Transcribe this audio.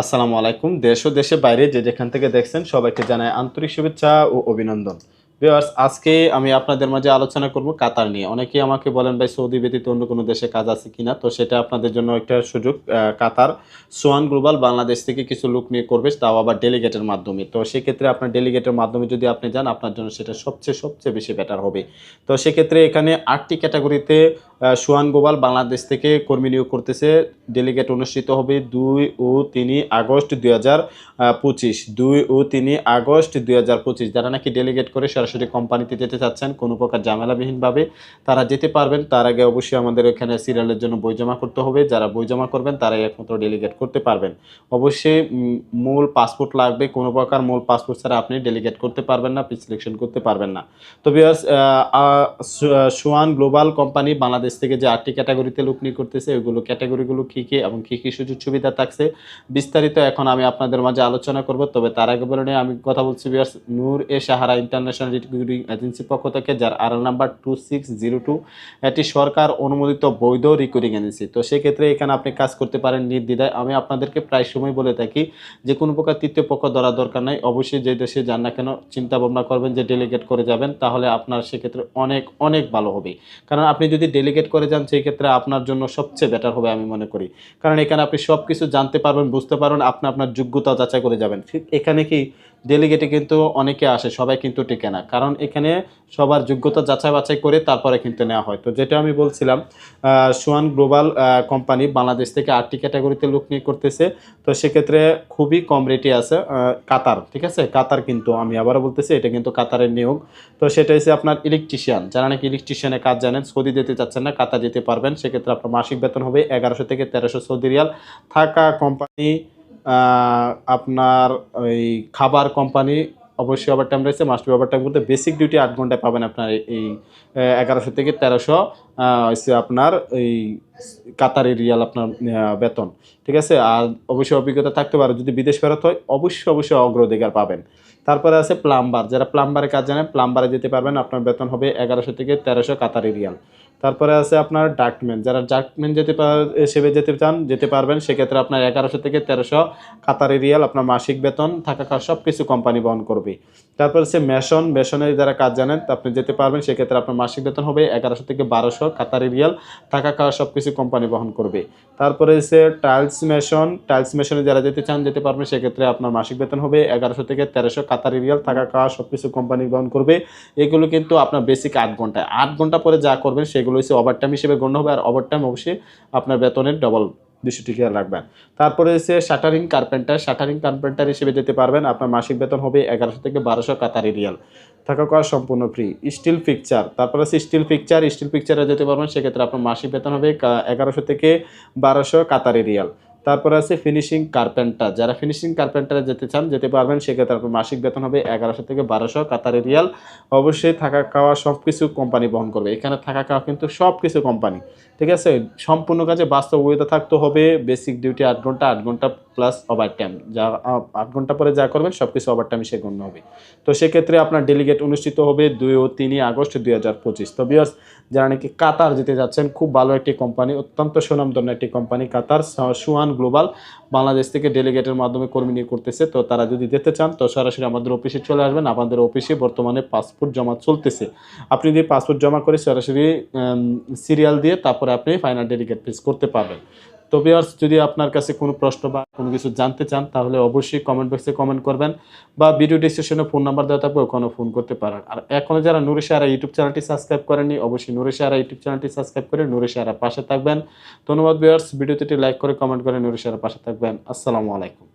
আসসালামু আলাইকুম। দেশ ও দেশে বাইরে যে যেখান থেকে দেখছেন সবাইকে জানাই আন্তরিক শুভেচ্ছা ও অভিনন্দন। ভিউয়ার্স, আজকে আমি আপনাদের মাঝে আলোচনা করব কাতার নিয়ে। অনেকেই আমাকে বলেন, ভাই, সৌদি ব্যতীত অন্য কোনো দেশে কাজ আছে কিনা? তো সেটা আপনাদের জন্য একটা সুযোগ কাতার সোয়ান গ্লোবাল বাংলাদেশ থেকে কিছু লোক নিয়ে করবে, তাও আবার ডেলিগেটের মাধ্যমে। তো সেক্ষেত্রে আপনার ডেলিগেটের মাধ্যমে যদি আপনি যান, আপনার জন্য সেটা সবচেয়ে সবচেয়ে বেশি বেটার হবে। তো সেক্ষেত্রে এখানে আটটি ক্যাটাগরিতে সোয়ান গ্লোবাল বাংলাদেশ থেকে কর্মী নিয়োগ করতেছে। ডেলিগেট অনুষ্ঠিত হবে দুই ও তিনই আগস্ট দুই হাজার পঁচিশ। দুই ও তিনই আগস্ট দুই হাজার পঁচিশ। যারা নাকি ডেলিগেট করে সরাসরি কোম্পানিতে যেতে চাচ্ছেন, কোনো প্রকার ঝামেলাবিহীনভাবে তারা যেতে পারবেন। তার আগে অবশ্যই আমাদের এখানে সিরিয়ালের জন্য বই জমা করতে হবে। যারা বই জমা করবেন, তারাই একমাত্র ডেলিগেট করতে পারবেন। অবশ্যই মূল পাসপোর্ট লাগবে। কোনো প্রকার মূল পাসপোর্ট ছাড়া আপনি ডেলিগেট করতে পারবেন না সিলেকশন করতে পারবেন না। তো সোয়ান গ্লোবাল কোম্পানি বাংলাদেশ থেকে যে আটটি ক্যাটাগরিতে লোক নিয়োগ করতেছে, ওইগুলো ক্যাটাগরিগুলো কী কী এবং কী কী সুযোগ সুবিধা থাকছে, বিস্তারিত এখন আমি আপনাদের মাঝে আলোচনা করব। তবে তার আগে বলে নিয়ে আমি কথা বলছি বিয়ার্স নূর এ সাহারা ইন্টারন্যাশনাল রিক্রুটিং এজেন্সির পক্ষ থেকে, যার আর number two six zero two এটি সরকার অনুমোদিত বৈধ রিক্রুটিং এজেন্সি তো সেক্ষেত্রে এখানে আপনি কাজ করতে পারেন নির্দ্বিধায়। আমি আপনাদেরকে প্রায় সময় বলে থাকি, যে কোনো প্রকার তৃতীয় পক্ষ ধরা দরকার নাই। অবশ্যই যে দেশে যান না কেন, চিন্তা ভাবনা করবেন যে ডেলিগেট করে যাবেন, তাহলে আপনার সেক্ষেত্রে অনেক অনেক ভালো হবে। কারণ আপনি যদি ডেলিগেট করে যান, সেই ক্ষেত্রে আপনার জন্য সবচেয়ে বেটার হবে আমি মনে করি। কারণ এখানে আপনি সব কিছু জানতে পারবেন, বুঝতে পারবেন আপনি আপনার যোগ্যতা যাচাই করে যাবেন। ঠিক এখানে কি ডেলিগেটে কিন্তু অনেকে আসে, সবাই কিন্তু টেকে না। কারণ এখানে সবার যোগ্যতা যাচাই বাছাই করে তারপরে কিন্তু নেওয়া হয়। তো যেটা আমি বলছিলাম সোয়ান গ্লোবাল কোম্পানি বাংলাদেশ থেকে আটটি ক্যাটাগরিতে লোক নিয়ে করতেছে। তো সেক্ষেত্রে খুবই কম রেটে আছে কাতার ঠিক আছে? কাতার কিন্তু আমি আবারও বলতেছি, এটা কিন্তু কাতারের নিয়োগ। তো সেটা হচ্ছে আপনার ইলেকট্রিশিয়ান যারা নাকি ইলেকট্রিশিয়ানের কাজ জানেন, সৌদি যেতে চাচ্ছেন না কাতার যেতে পারবেন। সেক্ষেত্রে আপনার মাসিক বেতন হবে এগারোশো থেকে তেরোশো সৌদি রিয়াল। থাকা কোম্পানি আপনার ওই খাবার কোম্পানি অবশ্যই ওভার টাইম রয়েছে মাস্টার ওভার টাইম বলতে বেসিক ডিউটি আট ঘন্টায় পাবেন আপনার এই- এই এগারোশো থেকে তেরোশো হচ্ছে আপনার এই কাতারি রিয়াল আপনার বেতন, ঠিক আছে? আর অবশ্যই অভিজ্ঞতা থাকতে পারে, যদি বিদেশ ফেরত হয়, অবশ্যই অবশ্যই অগ্রাধিকার পাবেন। তারপরে আছে প্লাম্বার যারা প্লাম্বারের কাজ জানেন প্লাম্বারে যেতে পারবেন, আপনার বেতন হবে এগারোশো থেকে তেরোশো কাতারি রিয়াল। তারপরে আছে আপনার ডাক্টম্যান যারা ডাক্টম্যান যেতে হিসেবে যেতে চান, যেতে পারবেন, সেক্ষেত্রে আপনার এগারোশো থেকে তেরোশো কাতারি রিয়াল আপনার মাসিক বেতন, থাকা খাওয়া সব কিছু কোম্পানি বহন করবে। তারপর হচ্ছে মেশন। মেশনের যারা কাজ জানেন আপনি যেতে পারবেন, সেক্ষেত্রে আপনার মাসিক বেতন হবে এগারোশো থেকে বারোশো কাতারি রিয়াল, থাকা খাওয়া সব কিছু কোম্পানি বহন করবে। তারপরে হচ্ছে টাইলস মেশন। টাইলস মেশনে যারা যেতে চান, যেতে পারবেন, সেক্ষেত্রে আপনার মাসিক বেতন হবে এগারোশো থেকে তেরোশো কাতারি রিয়াল, থাকা খাওয়া সব কিছু কোম্পানি বহন করবে। এগুলো কিন্তু আপনার বেসিক আট ঘন্টায়। আট ঘণ্টা পরে যা করবেন, সেগুলো হচ্ছে ওভার টাইম হিসেবে গণ্য হবে, আর ওভার টাইম অবশ্যই আপনার বেতনের ডবল দুশো টিকা রাখবেন তারপরে হচ্ছে শাটারিং কার্পেন্টার শাটারিং কার্পেন্টার হিসেবে যেতে পারবেন, আপনার মাসিক বেতন হবে এগারোশো থেকে বারোশো কাতারি রিয়াল। থাকা করা সম্পূর্ণ ফ্রি স্টিল পিকচার তারপরে হচ্ছে স্টিল পিকচার স্টিল পিকচারে যেতে পারবেন, সেক্ষেত্রে আপনার মাসিক বেতন হবে এগারোশো থেকে বারোশো কাতারি রিয়াল। তারপরে আছে ফিনিশিং কার্পেন্টার যারা ফিনিশিং কার্পেন্টারে যেতে চান, যেতে পারবেন, সেক্ষেত্রে আপনার মাসিক বেতন হবে এগারোশো থেকে বারোশো। কাতারি রিয়াল, অবশ্যই থাকা খাওয়া সব কিছু কোম্পানি বহন করবে। এখানে থাকা খাওয়া কিন্তু সব কিছু কোম্পানি ঠিক আছে? সম্পূর্ণ কাজে বাস্তবতা থাকতে হবে। বেসিক ডিউটি আট ঘণ্টা আট ঘণ্টা প্লাস ওভার টাইম যা, আট ঘণ্টা পরে যা করবেন সব কিছু ওভার টাইম সে গণ্য হবে। তো সেক্ষেত্রে আপনার ডেলিগেট অনুষ্ঠিত হবে দুই ও তিনই আগস্ট দুই হাজার পঁচিশ। তো বিয়ার্স যারা নাকি কাতার যেতে যাচ্ছেন, খুব ভালো একটি কোম্পানি অত্যন্ত সুনামধন্য একটি company Qatar Suan global Bangladesh থেকে ডেলিগেটের মাধ্যমে কর্মী নিয়ে করতেছে। তো তারা যদি যেতে চান, তো সরাসরি আমাদের অফিসে চলে আসবেন। আমাদের অফিসে বর্তমানে পাসপোর্ট জমা চলতেছে। আপনি যদি পাসপোর্ট জমা করে সরাসরি সিরিয়াল দিয়ে তারপরে আপনি ফাইনাল ডেলিগেট ফিস করতে পারবেন। তো ভিউয়ার্স যদি আপনার কাছে কোনো প্রশ্ন বা কোনো কিছু জানতে চান, তাহলে অবশ্যই কমেন্ট বক্সে কমেন্ট করবেন বা ভিডিও ডিসক্রিপশনে ফোন নাম্বার দেওয়া থাকবে, ওখানেও ফোন করতে পারেন। আর এখনও যারা নুরে আরা ইউটিউব চ্যানেলটি সাবস্ক্রাইব করেনি অবশ্যই নুরে আরা ইউটিউব চ্যানেলটি সাবস্ক্রাইব করে নুরে আরা পাশে থাকবেন। ধন্যবাদ ভিউয়ার্স ভিডিওতে লাইক করে কমেন্ট করে নুরে আরা পাশে থাকবেন। আসসালামু আলাইকুম।